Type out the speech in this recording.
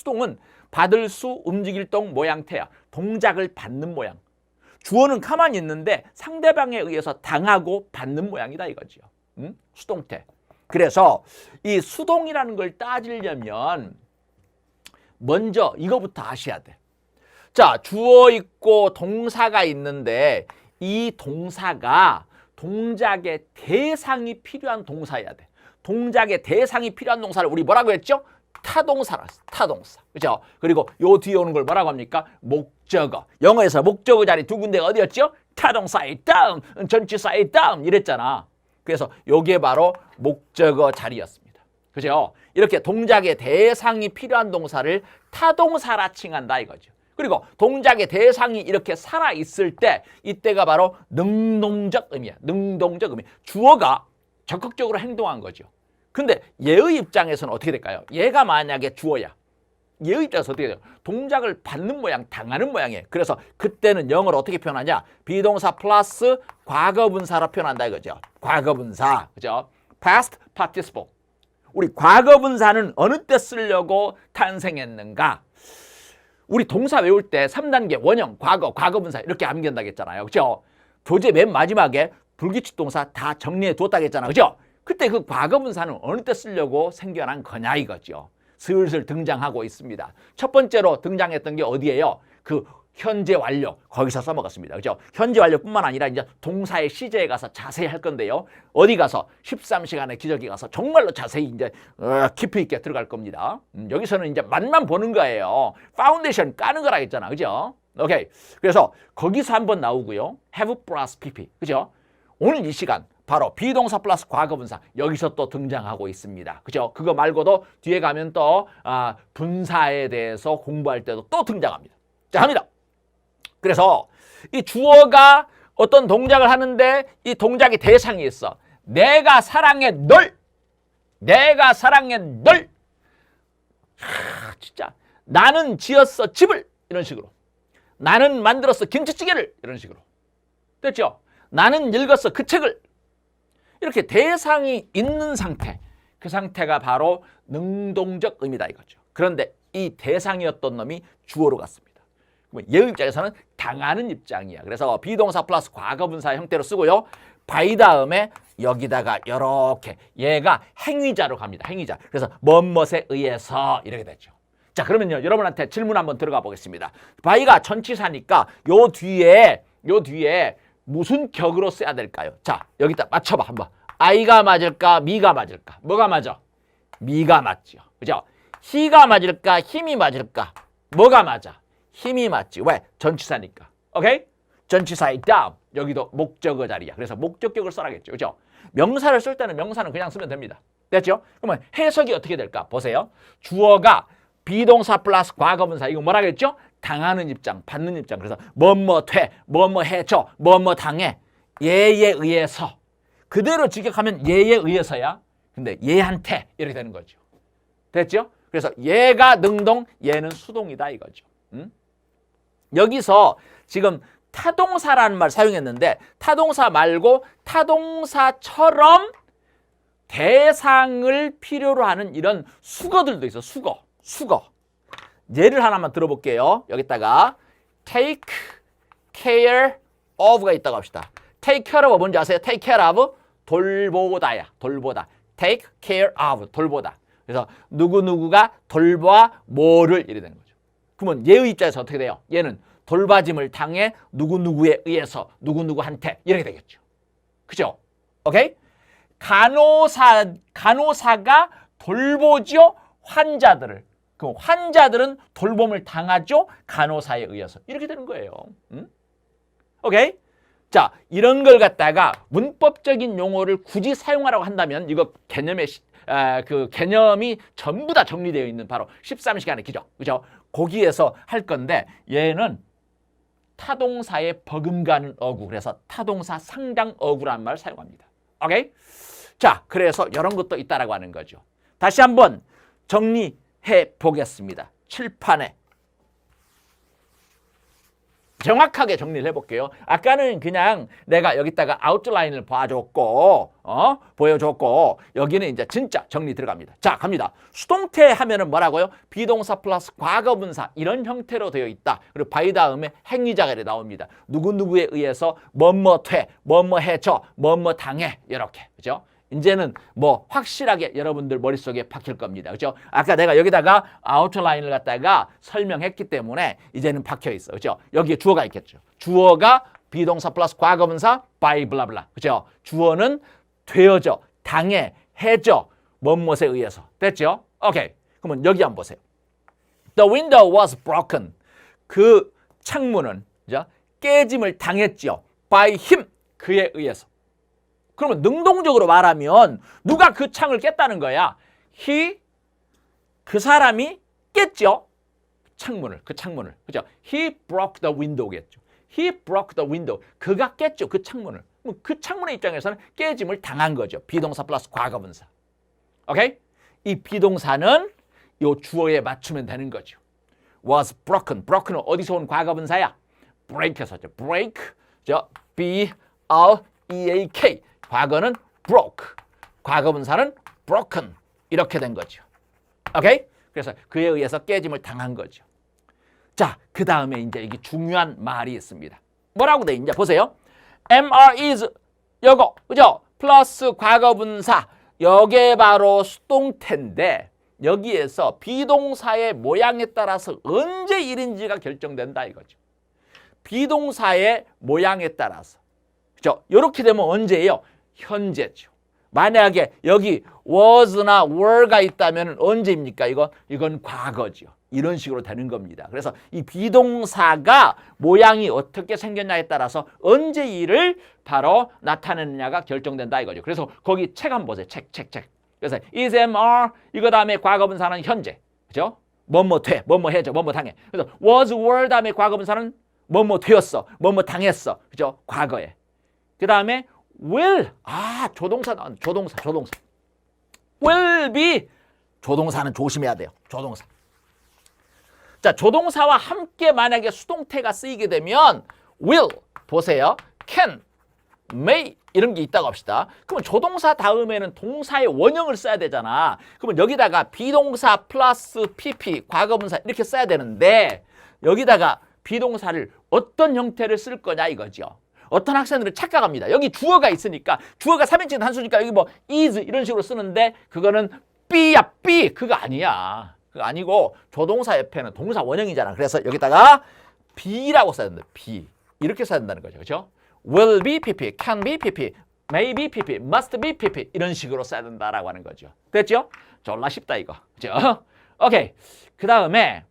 수동은 받을 수, 움직일 동, 모양태야. 동작을 받는 모양. 주어는 가만히 있는데 상대방에 의해서 당하고 받는 모양이다 이거죠. 응? 수동태. 그래서 이 수동이라는 걸 따지려면 먼저 이거부터 아셔야 돼. 자, 주어 있고 동사가 있는데 이 동사가 동작의 대상이 필요한 동사여야 돼. 동작의 대상이 필요한 동사를 우리 뭐라고 했죠? 타동사라. 타동사. 그죠? 그리고 요 뒤에 오는 걸 뭐라고 합니까? 목적어. 영어에서 목적어 자리 두 군데가 어디였죠? 타동사의 다음, 전치사의 다음 이랬잖아. 그래서 요게 바로 목적어 자리였습니다. 그죠? 이렇게 동작의 대상이 필요한 동사를 타동사라 칭한다 이거죠. 그리고 동작의 대상이 이렇게 살아 있을 때 이때가 바로 능동적 의미야. 능동적 의미. 주어가 적극적으로 행동한 거죠. 근데 얘의 입장에서는 어떻게 될까요? 얘가 만약에 주어야. 얘의 입장에서 어떻게 돼요? 동작을 받는 모양, 당하는 모양이에요. 그래서 그때는 영어로 어떻게 표현하냐? 비동사 플러스 과거분사로 표현한다 이거죠. 과거분사. 그죠? past participle. 우리 과거분사는 어느 때 쓰려고 탄생했는가? 우리 동사 외울 때 3단계 원형, 과거, 과거분사 이렇게 암기한다고 했잖아요. 그죠? 교재 맨 마지막에 불규칙 동사 다 정리해 두었다고 했잖아. 그죠? 그때 그 과거분사는 어느 때 쓰려고 생겨난 거냐 이거죠. 슬슬 등장하고 있습니다. 첫 번째로 등장했던 게 어디예요? 그 현재 완료 거기서 써먹었습니다. 그죠? 현재 완료뿐만 아니라 이제 동사의 시제에 가서 자세히 할 건데요. 어디 가서 13시간의 기저귀 가서 정말로 자세히 이제 어, 깊이 있게 들어갈 겁니다. 음, 여기서는 이제 맛만 보는 거예요. 파운데이션 까는 거라 했잖아. 그죠? 오케이. 그래서 거기서 한번 나오고요. have plus pp. 그죠? 오늘 이 시간 바로 비동사 플러스 과거분사 여기서 또 등장하고 있습니다. 그죠? 그거 말고도 뒤에 가면 또 아, 분사에 대해서 공부할 때도 또 등장합니다. 자, 합니다. 그래서 이 주어가 어떤 동작을 하는데 이 동작의 대상이 있어. 내가 사랑해 널. 내가 사랑해 널. 하, 진짜 나는 지었어 집을 이런 식으로. 나는 만들었어 김치찌개를 이런 식으로. 됐죠? 나는 읽었어 그 책을 이렇게 대상이 있는 상태 그 상태가 바로 능동적 의미다 이거죠. 그런데 이 대상이었던 놈이 주어로 갔습니다. 얘 입장에서는 당하는 입장이야. 그래서 비동사 플러스 과거분사 형태로 쓰고요. by 다음에 여기다가 이렇게 얘가 행위자로 갑니다. 행위자. 그래서 뭐뭇에 의해서 이렇게 되죠. 자 그러면요 여러분한테 질문 한번 들어가 보겠습니다. by가 전치사니까 요 뒤에 요 뒤에 무슨 격으로 써야 될까요? 자 여기다 맞춰봐 한번. I가 맞을까 미가 맞을까? 뭐가 맞아? 미가 맞죠. 그죠? 히가 맞을까 힘이 맞을까? 뭐가 맞아? 힘이 맞지. 왜? 전치사니까. 오케이? 전치사의 다음 여기도 목적어 자리야. 그래서 목적격을 써라겠죠. 그죠? 명사를 쓸 때는 명사는 그냥 쓰면 됩니다. 됐죠? 그러면 해석이 어떻게 될까? 보세요. 주어가 비동사 플러스 과거분사 이거 뭐라겠죠? 당하는 입장, 받는 입장. 그래서 뭐뭐 돼, 뭐뭐 해줘, 뭐뭐 당해. 얘에 의해서 그대로 직역하면 얘에 의해서야. 근데 얘한테 이렇게 되는 거죠. 됐죠? 그래서 얘가 능동, 얘는 수동이다 이거죠. 음? 여기서 지금 타동사라는 말 사용했는데 타동사 말고 타동사처럼 대상을 필요로 하는 이런 수거들도 있어. 수거. 수거. 예를 하나만 들어볼게요. 여기다가 take care of가 있다고 합시다. take care of 뭔지 아세요? take care of 돌보다야. 돌보다. take care of 돌보다. 그래서 누구누구가 돌봐 뭐를 이래 되는 거죠. 그러면 얘의 입장에서 어떻게 돼요? 얘는 돌봐짐을 당해 누구누구에 의해서 누구누구한테 이렇게 되겠죠. 그죠? 오케이? 간호사, 간호사가 돌보죠 환자들을. 그 환자들은 돌봄을 당하죠 간호사에 의해서. 이렇게 되는 거예요. 음? 오케이? 자, 이런 걸 갖다가 문법적인 용어를 굳이 사용하라고 한다면 이거 개념의 시- 아, 그 개념이 전부 다 정리되어 있는 바로 13시간의 기적. 그죠? 거기에서 할 건데 얘는 타동사에 버금가는 어구. 그래서 타동사 상당 어구라는 말을 사용합니다. 오케이? 자, 그래서 이런 것도 있다라고 하는 거죠. 다시 한번 정리 해 보겠습니다. 칠판에 정확하게 정리를 해볼게요. 아까는 그냥 내가 여기다가 아웃라인을 봐줬고, 어, 보여줬고, 여기는 이제 진짜 정리 들어갑니다. 자, 갑니다. 수동태 하면은 뭐라고요? 비동사 플러스 과거분사 이런 형태로 되어 있다. 그리고 바이 다음에 행위자가 나옵니다. 누구누구에 의해서 뭐뭐 돼, 뭐뭐 해줘, 뭐뭐 당해 이렇게 그죠? 이제는 뭐 확실하게 여러분들 머릿속에 박힐 겁니다. 그죠? 아까 내가 여기다가 아웃라인을 갖다가 설명했기 때문에 이제는 박혀 있어. 그죠? 여기에 주어가 있겠죠. 주어가 비동사 플러스 과거분사 by 블라블라. 그죠? 주어는 되어져, 당해, 해져, 뭔것에 의해서. 됐죠? 오케이. 그러면 여기 한번 보세요. The window was broken. 그 창문은 그죠? 깨짐을 당했죠. by him. 그에 의해서. 그러면 능동적으로 말하면 누가 그 창을 깼다는 거야? he 그 사람이 깼죠. 창문을 그 창문을 그죠? He broke the window겠죠. He broke the window. 그가 깼죠 그 창문을. 그 창문의 입장에서는 깨짐을 당한 거죠. 비동사 플러스 과거분사. 오케이? 이 비동사는 요 주어에 맞추면 되는 거죠. was broken. broken은 어디서 온 과거분사야? break에서 죠 break. 저 B R E A K. 과거는 broke. 과거 분사는 broken. 이렇게 된 거죠. 오케이? 그래서 그에 의해서 깨짐을 당한 거죠. 자, 그 다음에 이제 이게 중요한 말이 있습니다. 뭐라고 돼 있냐? 보세요. MR is 요거 그죠? 플러스 과거분사 요게 바로 수동태인데 여기에서 비동사의 모양에 따라서 언제 일인지가 결정된다 이거죠. 비동사의 모양에 따라서 그죠? 이렇게 되면 언제예요? 현재죠. 만약에 여기 was나 were가 있다면 언제입니까? 이거 이건 과거죠. 이런 식으로 되는 겁니다. 그래서 이 비동사가 모양이 어떻게 생겼냐에 따라서 언제 일을 바로 나타내느냐가 결정된다 이거죠. 그래서 거기 책 한번 보세요. 책, 책, 책. 그래서 is, am, are 이거 다음에 과거분사는 현재. 그죠? 뭐뭐 돼, 뭐뭐 해줘, 뭐뭐 당해. 그래서 was, were 다음에 과거분사는 뭐뭐 되었어, 뭐뭐 당했어. 그죠? 과거에. 그 다음에 will. 아 조동사 나온 조동사 조동사. will be. 조동사는 조심해야 돼요. 조동사. 자 조동사와 함께 만약에 수동태가 쓰이게 되면 will 보세요. can may 이런 게 있다고 합시다. 그러면 조동사 다음에는 동사의 원형을 써야 되잖아. 그러면 여기다가 비동사 플러스 pp 과거분사 이렇게 써야 되는데 여기다가 비동사를 어떤 형태를 쓸 거냐 이거죠 어떤 학생들은 착각합니다. 여기 주어가 있으니까 주어가 3인칭 단수니까 여기 뭐 is 이런 식으로 쓰는데 그거는 be야 be 그거 아니야. 그거 아니고 조동사 옆에는 동사 원형이잖아. 그래서 여기다가 be라고 써야 된다. be 이렇게 써야 된다는 거죠. 그렇죠? will be pp, can be pp, may be pp, must be pp 이런 식으로 써야 된다라고 하는 거죠. 됐죠? 졸라 쉽다 이거. 그죠? 오케이. 그 다음에